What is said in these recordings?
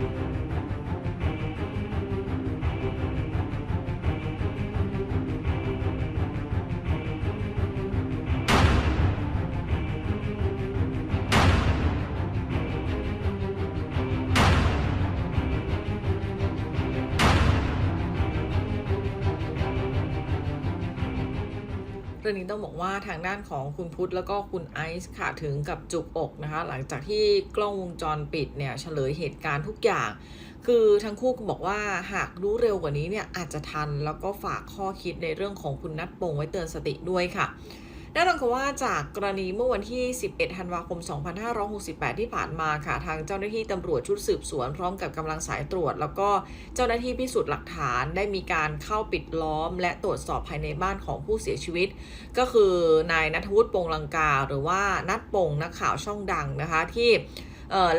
thank you รื่องนี้ต้องบอกว่าทางด้านของคุณพุทธแล้วก็คุณไอซ์ค่ะถึงกับจุกอกนะคะ หลังจากที่กล้องวงจรปิดเนี่ยเฉลยเหตุการณ์ทุกอย่าง คือทั้งคู่ก็บอกว่าหากรู้เร็วกว่านี้เนี่ยอาจจะทันแล้วก็ฝากข้อคิดในเรื่องของคุณนัดปงไว้เตือนสติด้วยค่ะ แน่นอนค่ะว่าจากกรณีเมื่อวันที่ 11 ธันวาคม 2568 ที่ผ่านมาค่ะ ทางเจ้าหน้าที่ตำรวจชุดสืบสวนพร้อมกับกำลังสายตรวจ แล้วก็เจ้าหน้าที่พิสูจน์หลักฐานได้มีการเข้าปิดล้อม และตรวจสอบภายในบ้านของผู้เสียชีวิต ก็คือนายนัทวุฒิปงลังกา หรือว่านัทปงนักข่าวช่องดังนะคะที่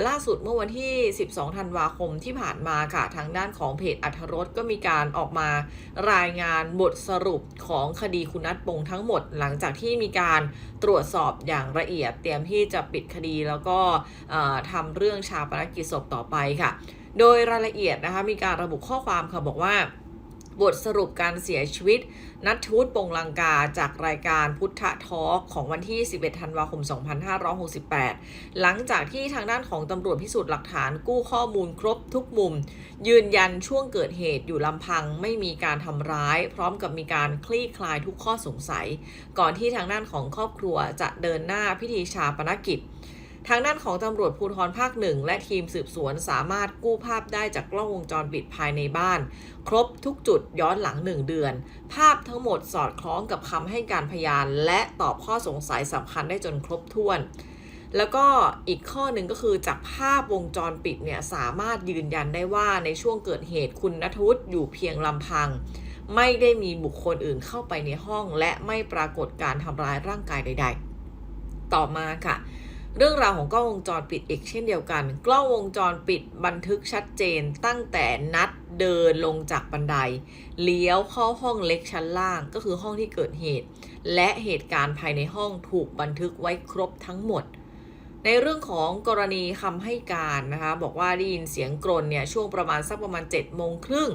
ล่าสุดเมื่อวันที่ 12 ธันวาคมที่ผ่านมาค่ะ ทางด้านของเพจอัธรสก็มีการออกมารายงานบทสรุปของคดีคุณนัทปงทั้งหมด หลังจากที่มีการตรวจสอบอย่างละเอียด เตรียมที่จะปิดคดีแล้วก็ทำเรื่องชาปนกิจศพต่อไปค่ะ โดยรายละเอียดนะคะมีการระบุข้อความค่ะบอกว่า บทสรุปการเสียชีวิต นัทวุฒิปงลังกาจากรายการพุทธทอล์กของวันที่ 11 ธันวาคม 2568 หลังจากที่ทางด้านของตำรวจพิสูจน์หลักฐานกู้ข้อมูลครบทุกมุม ยืนยันช่วงเกิดเหตุอยู่ลำพังไม่มีการทำร้าย พร้อมกับมีการคลี่คลายทุกข้อสงสัย ก่อนที่ทางด้านของครอบครัวจะเดินหน้าพิธีชาปนกิจ ทางด้านของตำรวจภูธรภาคหนึ่งและทีมสืบสวนสามารถกู้ภาพได้จากกล้องวงจรปิดภายในบ้าน ครบทุกจุดย้อนหลัง1เดือน ภาพทั้งหมดสอดคล้องกับคำให้การพยาน และตอบข้อสงสัยสำคัญได้จนครบถ้วน แล้วก็อีกข้อหนึ่งก็คือจากภาพวงจรปิดเนี่ยสามารถยืนยันได้ว่าในช่วงเกิดเหตุคุณนัทวุฒิอยู่เพียงลำพัง ไม่ได้มีบุคคลอื่นเข้าไปในห้อง และไม่ปรากฏการทำร้ายร่างกายใด ๆ ต่อมาค่ะ เรื่องราวของกล้องวงจรปิดอีกเช่นเดียวกัน กล้องวงจรปิดบันทึกชัดเจนตั้งแต่นัดเดินลงจากบันได เลี้ยวเข้าห้องเล็กชั้นล่างก็คือห้องที่เกิดเหตุ และเหตุการณ์ภายในห้องถูกบันทึกไว้ครบทั้งหมด ในเรื่องของกรณีคำให้การนะคะบอกว่าได้ยินเสียงกรนเนี่ยช่วงประมาณสักประมาณ7จ็ดโมงครึ่ง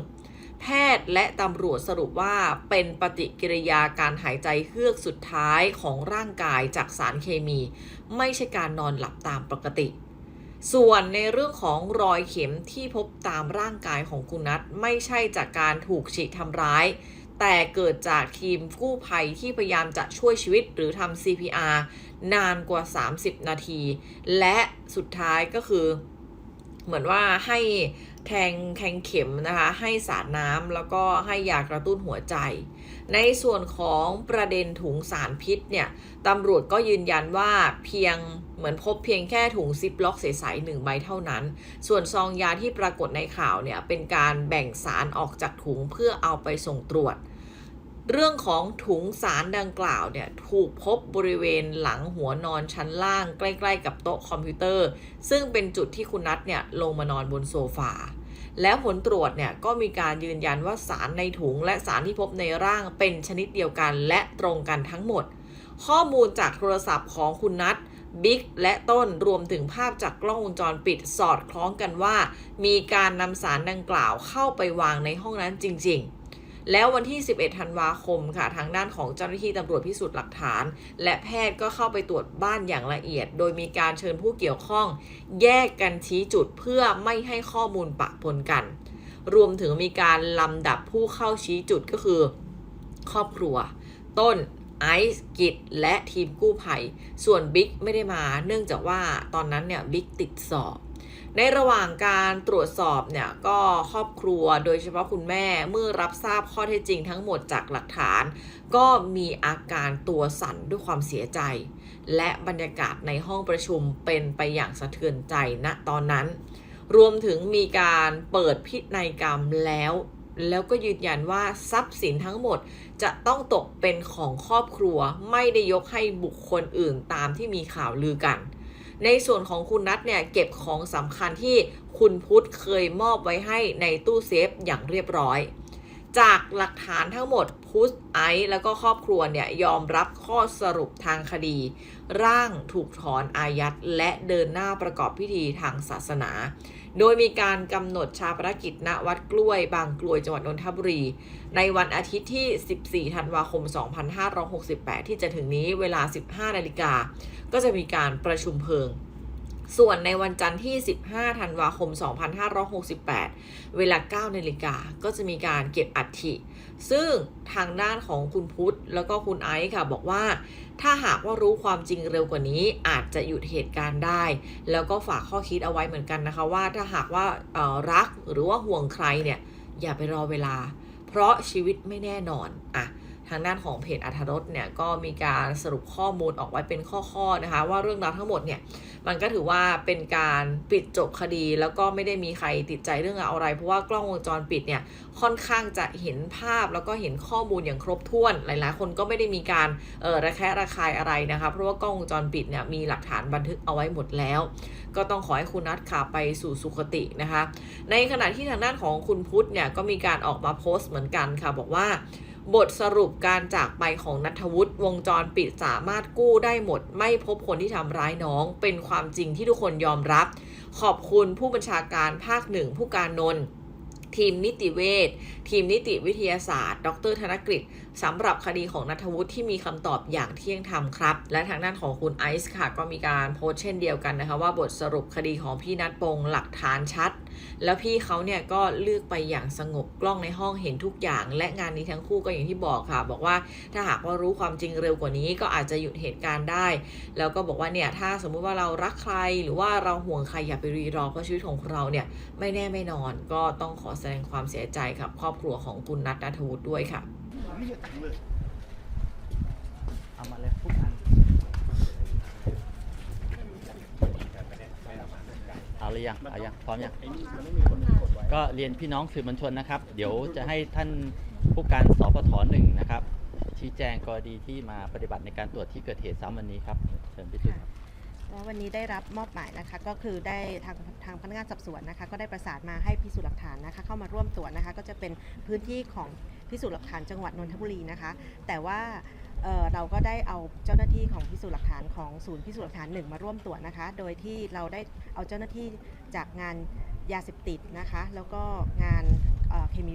แพทย์และตำรวจสรุปว่าเป็นปฏิกิริยาการหายใจเฮือกสุดท้ายของร่างกายจากสารเคมี ไม่ใช่การนอนหลับตามปกติ ส่วนในเรื่องของรอยเข็มที่พบตามร่างกายของคุณนัทไม่ใช่จากการถูกฉีกทำร้าย แต่เกิดจากทีมกู้ภัยที่พยายามจะช่วยชีวิตหรือทำ CPR นานกว่า 30 นาที และสุดท้ายก็คือ เหมือนว่าให้ แทงแทงเข็มนะคะ ให้สารน้ำแล้วก็ให้ยากระตุ้นหัวใจ ในส่วนของประเด็นถุงสารพิษเนี่ยตำรวจก็ยืนยันว่าเพียงเหมือนพบเพียงแค่ถุงซิปล็อกใสๆหนึ่งใบเท่านั้น ส่วนซองยาที่ปรากฏในข่าวเนี่ยเป็นการแบ่งสารออกจากถุงเพื่อเอาไปส่งตรวจ เรื่องของถุงสารดังกล่าวเนี่ยถูกพบบริเวณหลังหัวนอนชั้นล่าง ใกล้ ๆ กับโต๊ะคอมพิวเตอร์ ซึ่งเป็นจุดที่คุณนัทเนี่ยลงมานอนบนโซฟาแล้วผลตรวจเนี่ยก็มีการยืนยันว่าสารในถุงและสารที่พบในร่างเป็นชนิดเดียวกันและตรงกันทั้งหมด ข้อมูลจากโทรศัพท์ของคุณนัทบิ๊กและต้นรวมถึงภาพจากกล้องวงจรปิดสอดคล้องกันว่า มีการนำสารดังกล่าวเข้าไปวางในห้องนั้นจริง ๆ แล้ววันที่ 11 ธันวาคมค่ะทางด้านของเจ้าหน้าที่ตำรวจพิสูจน์หลักฐาน และแพทย์ก็เข้าไปตรวจบ้านอย่างละเอียด โดยมีการเชิญผู้เกี่ยวข้อง แยกกันชี้จุดเพื่อไม่ให้ข้อมูลปะปนกัน รวมถึงมีการลำดับผู้เข้าชี้จุดก็คือ ครอบครัว ต้นไอซ์กิจและทีมกู้ภัย ส่วนบิ๊กไม่ได้มา เนื่องจากว่าตอนนั้นเนี่ยบิ๊กติดสอบ ในระหว่างการตรวจสอบเนี่ยก็ครอบครัวโดยเฉพาะคุณแม่เมื่อรับทราบข้อเท็จจริงทั้งหมดจากหลักฐาน ก็มีอาการตัวสั่นด้วยความเสียใจ และบรรยากาศในห้องประชุมเป็นไปอย่างสะเทือนใจณตอนนั้น รวมถึงมีการเปิดพินัยกรรมแล้วแล้วก็ยืนยันว่าทรัพย์สินทั้งหมดจะต้องตกเป็นของครอบครัวไม่ได้ยกให้บุคคลอื่นตามที่มีข่าวลือกัน ในส่วนของคุณนัทเนี่ยเก็บของสำคัญที่คุณพุทธเคยมอบไว้ให้ในตู้เซฟอย่างเรียบร้อย จากหลักฐานทั้งหมดพุชไอซ์แล้วก็ครอบครัวเนี่ย ยอมรับข้อสรุปทางคดี ร่างถูกถอนอายัดและเดินหน้าประกอบพิธีทางศาสนา โดยมีการกำหนดชาปนกิจณวัดกล้วย บางกลวยจังหวัดนนทบุรี ในวันอาทิตย์ที่ 14 ธันวาคม 2568 ที่จะถึงนี้เวลา 15 นาฬิกา ก็จะมีการประชุมเพลิง ส่วนในวันจันทร์ที่ 15 ธันวาคม 2568 เวลา 9 นาฬิกา ก็จะมีการเก็บอัฐิ ซึ่งทางด้านของคุณพุทธ แล้วก็คุณไอซ์ค่ะ บอกว่า ถ้าหากว่ารู้ความจริงเร็วกว่านี้ อาจจะหยุดเหตุการณ์ได้ แล้วก็ฝากข้อคิดเอาไว้เหมือนกันนะคะว่า ถ้าหากว่ารักหรือว่าห่วงใครเนี่ย อย่าไปรอเวลา เพราะชีวิตไม่แน่นอน อะ ทางด้านของเพจอัธรสเนี่ยก็มีการสรุปข้อมูลออกไว้เป็นข้อๆนะคะ ว่าเรื่องราวทั้งหมดเนี่ยมันก็ถือว่าเป็นการปิดจบคดี แล้วก็ไม่ได้มีใครติดใจเรื่องราวอะไร เพราะว่ากล้องวงจรปิดเนี่ยค่อนข้างจะเห็นภาพแล้วก็เห็นข้อมูลอย่างครบถ้วน หลายๆ คนก็ไม่ได้มีการเออระแคะระคายอะไรนะคะเพราะว่ากล้องวงจรปิดเนี่ยมีหลักฐานบันทึกเอาไว้หมดแล้ว ก็ต้องขอให้คุณนัทขาไปสู่สุคตินะคะ ในขณะที่ทางด้านของคุณพุทธเนี่ยก็มีการออกมาโพสต์เหมือนกันค่ะบอกว่า บทสรุปการจากไปของนัทวุฒิวงจรปิดสามารถกู้ได้หมด ไม่พบคนที่ทำร้ายน้อง เป็นความจริงที่ทุกคนยอมรับ ขอบคุณผู้บัญชาการภาคหนึ่งผู้การนนท์ทีมนิติเวชทีมนิติวิทยาศาสตร์ ดรธนกฤษ สำหรับคดีของนัทวุฒิที่มีคำตอบอย่างเที่ยงธรรมครับ และทางด้านของคุณไอซ์ค่ะ ก็มีการโพสต์เช่นเดียวกันนะคะว่าบทสรุปคดีของพี่นัทปงหลักฐานชัด แล้วพี่เขาเนี่ยก็เลือกไปอย่างสงบกล้องในห้องเห็นทุกอย่าง และงานนี้ทั้งคู่ก็อย่างที่บอกค่ะ บอกว่าถ้าหากว่ารู้ความจริงเร็วกว่านี้ก็อาจจะหยุดเหตุการณ์ได้ แล้วก็บอกว่าเนี่ยถ้าสมมุติว่าเรารักใครหรือว่าเราห่วงใครอย่าไปรีรอเพราะชีวิตของเราเนี่ยไม่แน่ไม่นอน ก็ต้องขอแสดงความเสียใจกับครอบครัวของคุณนัทนัทวุฒิด้วยค่ะ ไม่เยอะตังค์เลย เอามาเลยทุกอัน เอาเลยยังเอายังพร้อมยัง ไอ้นี่มันไม่มีคนกดไว้ก็เรียนพี่น้องสื่อมวลชนนะครับ เดี๋ยวจะให้ท่านผู้การสปทหนึ่งนะครับ ชี้แจงกรณีที่มาปฏิบัติในการตรวจที่เกิดเหตุซ้ำวันนี้ครับเชิญพี่ตุ้ยครับ แล้ววันนี้ได้รับมอบหมายนะคะ ก็คือได้ทางทางพนักงานสอบสวนนะคะ ก็ได้ประสานมาให้พิสูจน์หลักฐานนะคะ เข้ามาร่วมตรวจนะคะ ก็จะเป็นพื้นที่ของ พิสูจน์หลักฐานจังหวัดนนทบุรีนะคะ แต่ว่าเเราก็ได้เอาเจ้าหน้าที่ของพิสูจน์หลักฐานของศูนย์พิสูจน์หลักฐานหนึ่งมาร่วมตรวจนะคะ โดยที่เราได้เอาเจ้าหน้าที่จากงานยาเสพติดนะคะ แล้วก็งานเเคมี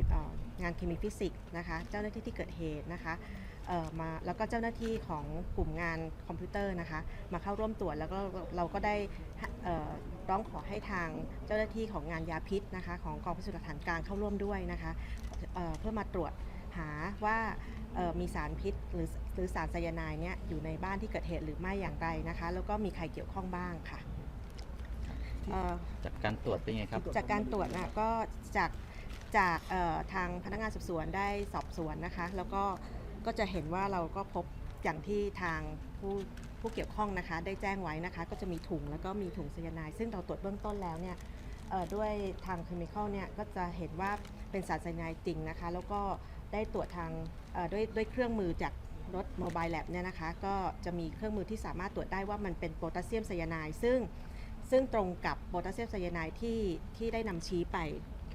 งานเคมีฟิสิกส์นะคะ เจ้าหน้าที่ที่เกิดเหตุนะคะมาแล้วก็เจ้าหน้าที่ของกลุ่มงานคอมพิวเตอร์นะคะ มาเข้าร่วมตรวจแล้วก็เราก็ได้ ร้องขอให้ทางเจ้าหน้าที่ของงานยาพิษนะคะของกองพิสูจน์หลักฐานกลางเข้าร่วมด้วยนะคะเอ่อเพื่อมาตรวจหาว่าเอ่อมีสารพิษหรือหรือสารไซยาไนด์เนี่ยอยู่ในบ้านที่เกิดเหตุหรือไม่อย่างไรนะคะ แล้วก็มีใครเกี่ยวข้องบ้างค่ะเอ่อจากการตรวจเป็นไงครับ จากการตรวจนะก็จากจากเอ่อทางพนักงานสอบสวนได้สอบสวนนะคะ แล้วก็ก็จะเห็นว่าเราก็พบ อย่างที่ทางผู้ผู้เกี่ยวข้องนะคะ ได้แจ้งไว้นะคะ ก็จะมีถุงแล้วก็มีถุงไซยาไนด์ซึ่งเราตรวจเบื้องต้นแล้วเนี่ยด้วยทางเคมีคอลเนี่ยก็จะเห็นว่าเป็นสารไซยาไนด์จริงนะคะ แล้วก็ได้ตรวจทางด้วยด้วยเครื่องมือจากรถโมบายแลบเนี่ยนะคะ ก็จะมีเครื่องมือที่สามารถตรวจได้ว่ามันเป็นโพแทสเซียมไซยาไนด์ซึ่งซึ่งตรงกับโพแทสเซียมไซยาไนด์ที่ที่ได้นำชี้ไป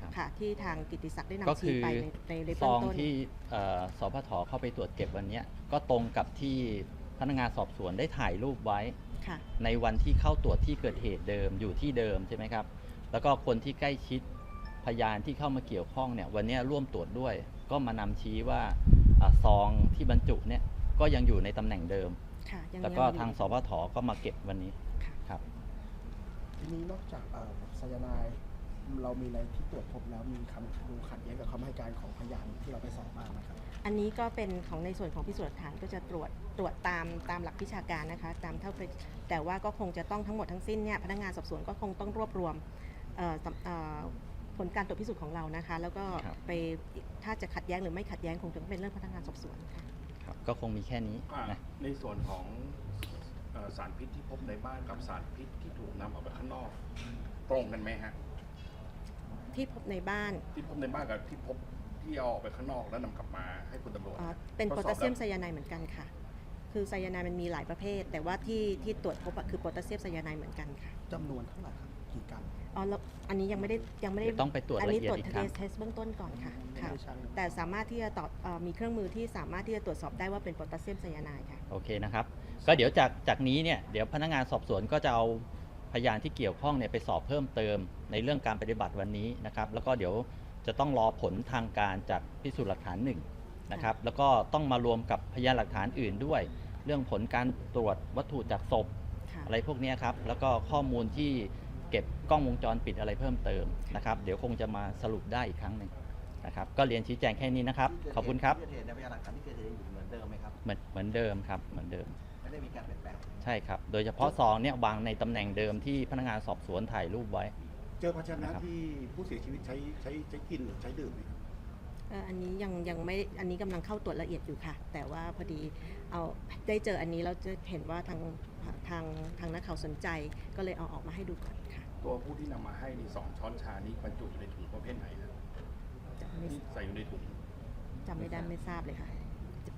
ครับ ค่ะ ที่ทางกิตติศักดิ์ได้ก็นำคืชี้อไปในในในซเบื้อองงต้น ที่เอ่อสพทเข้าไปตรวจเก็บวันเนี้ยก็ตรงกับที่พนักงานสอบสวนได้ถ่ายรูปไว้ ค่ะ ในวันที่เข้าตรวจที่เกิดเหตุเดิมอยู่ที่เดิมใช่ไหมครับ แล้วก็คนที่ใกล้ชิดพยานที่เข้ามาเกี่ยวข้องเนี่ยวันเนี้ยร่วมตรวจด้วย ก็มานำชี้ว่าอาซองที่บรรจุเนี่ยก็ยังอยู่ในตำแหน่งเดิม ค่ะ ยังแล้วก็ยังอยู่ ทางสพทก็มาเก็บวันนี้ค่ะครับทีนี้นอกจากเอ่อไซยาไนด์ เรามีอะไรที่ตรวจพบแล้วมีคำดูขัดแย้งกับคำให้การของพยานที่เราไปสอบมาไหมครับ อันนี้ก็เป็นของในส่วนของพิสูจน์หลักฐานก็จะตรวจตรวจตามตามหลักวิชาการนะคะตามเท่าที่แต่ว่าก็คงจะต้องทั้งหมดทั้งสิ้นเนี่ยพนักงานสอบสวนก็คงต้องรวบรวมเอ่อสำเอ่อผลการตรวจพิสูจน์ของเรานะคะ แล้วก็ครับ ไปถ้าจะขัดแย้งหรือไม่ขัดแย้งคงจะเป็นเรื่องพนักงานสอบสวนค่ะ ครับก็คงมีแค่นี้อ่านะ ในส่วนของเอ่อสารพิษที่พบในบ้านกับสารพิษที่ถูกนำออกไปข้างนอก ตรงกันไหมฮะ ที่พบในบ้านที่พบในบ้านกับที่พบที่เอาออกไปข้างนอกแล้วนำกลับมาให้คุณตำรวจอ๋อเป็นทโพดสอบแทสเซียมแล้วไซยาไนด์เหมือนกันค่ะ คือไซยาไนด์มันมีหลายประเภท แต่ว่าที่ที่ตรวจพบอะคือโพแทสเซียมไซยาไนด์เหมือนกันค่ะ จำนวนเท่าไหร่ครับกี่กรัมอ๋อแล้วอันนี้ยังไม่ได้ยังไม่ได้เดี๋ยวต้องไปตรวจอันละนี้เอียตดรวจอีกเทครั้งสเทสเบื้องต้นก่อนค่ะไม่ค่ะได้ชั่งแต่สามารถที่จะตอบเอ่อมีเครื่องมือที่สามารถที่จะตรวจสอบได้ว่าเป็นโพแทสเซียมไซยาไนด์ค่ะ โอเคนะครับ ก็เดี๋ยวจากจากนี้เนี่ยเดี๋ยวพนักงานสอบสวนก็จะเอาพ ยานที่เกี่ยวข้องเนี่ยไปสอบเพิ่มเติมในเรื่องการปฏิบัติวันนี้นะครับแล้วก็เดี๋ยวจะต้องรอผลทางการจากพิสูจน์หลักฐานหนึ่งนะครับแล้วก็ต้องมารวมกับพยานหลักฐานอื่นด้วย เรื่องผลการตรวจวัตถุจากศพค่ะอะไรพวกเนี้ยครับแล้วก็ข้อมูลที่เก็บกล้องวงจรปิดอะไรเพิ่มเติมนะครับเดี๋ยวคงจะมาสรุปได้อีกครั้งหนึ่งนะครับก็เรียนชี้แจงแค่นี้นะครับขอบคุณครับที่เกิดเหตุในพยานหลักฐานที่เกิดเหตุอยู่เหมือนเดิมไหมครับเหมือนเหมือนเดิม ครับเหมือนเดิมไม่ได้มีการเปลี่ยนแปลงใช่ครับ โดยเฉพาะซองเนี่ยวางในตำแหน่งเดิมที่พนักงานสอบสวนถ่ายรูปไว้ เจอภาชนะนะครับที่ผู้เสียชีวิตใช้ใช้ใช้กินหรือใช้ดื่มไหมครับ เอ่ออันนี้ยังยังไม่อันนี้กำลังเข้าตรวจละเอียดอยู่ค่ะ แต่ว่าพอดีเอาได้เจออันนี้เราจะเห็นว่าทางทางทางนักข่าวสนใจก็เลยเอาออกมาให้ดูก่อนค่ะตัวผู้ที่นำมาให้นี่สองช้อนชานี้บรรจุอยู่ในถุงประเภทไหนนะจำไม่ที่ใส่อยู่ในถุงจำไม่ได้ไม่ทราบเลยค่ะ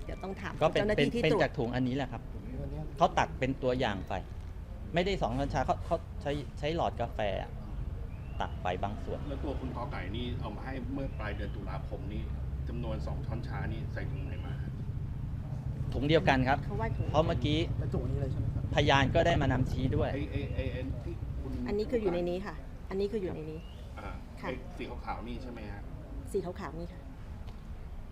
เดี๋ยวต้องถามก็เป็นเจ้าหน้าเป็นที่ที่เป็นตรวจจากถุงอันนี้แหละครับวันเนี้ยเขาตักเป็นตัวอย่างไป ไม่ได้สองช้อนชาเขาเขาใช้ใช้หลอดกาแฟอะตักไปบางส่วน แล้วตัวคุณกอไก่นี่เอามาให้เมื่อปลายเดือนตุลาคมนี่จำนวนสองช้อนชานี่ใส่ถุงไหนมา ถุงเดียวกันครับ เขาว่าถุงเพราะเมื่อกี้บรรจุอันนี้เลยใช่ไหมครับ พยานก็ได้มานำชี้ด้วย ไอ้ไอ้ไอ้ไอ้ที่คุณอันนี้คืออยู่ในนี้ค่ะ อันนี้คืออยู่ในนี้ อ่าค่ะ ไอ้สีขาวๆนี่ใช่ไหมฮะ สีขาวๆนี่ค่ะ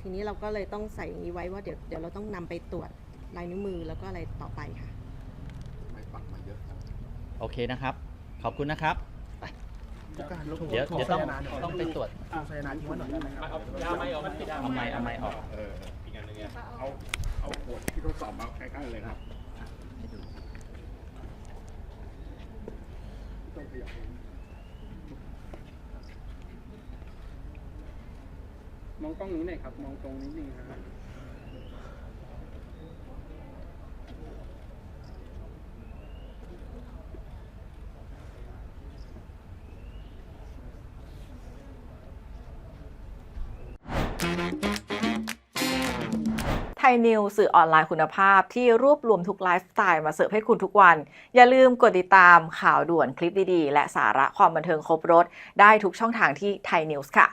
ทีนี้เราก็เลยต้องใส่อย่างนี้ไว้ว่าเดี๋ยวเดี๋ยวเราต้องนำไปตรวจลายนิ้วมือแล้วก็อะไรต่อไปค่ะไม่ปักมาเยอะจังโอเคนะครับ ขอบคุณนะครับ ผู้การเดี๋ยวถ่เดี๋ยวต้องไซยานาหน่ยต้องไปตรวจถ่วงไซยานาทิ้งไว้หน่อยได้ไหมครับเอาไม้เอาไม้ออก เอออีกอันหนึงเนี่ยเอาเอาขวดที่ทดสอบมาใกล้ๆเลยครับต้องขยับเอง มองกล้องนี้หน่อยครับ มองตรงนิดนึงครับไทยนิวสื่อออนไลน์คุณภาพที่รวบรวมทุกไลฟ์สไตล์มาเสิร์ฟให้คุณทุกวัน อย่าลืมกดติดตามข่าวด่วนคลิปดีๆ และสาระความบันเทิงครบรถ ได้ทุกช่องทางที่ไทยนิวส์ค่ะ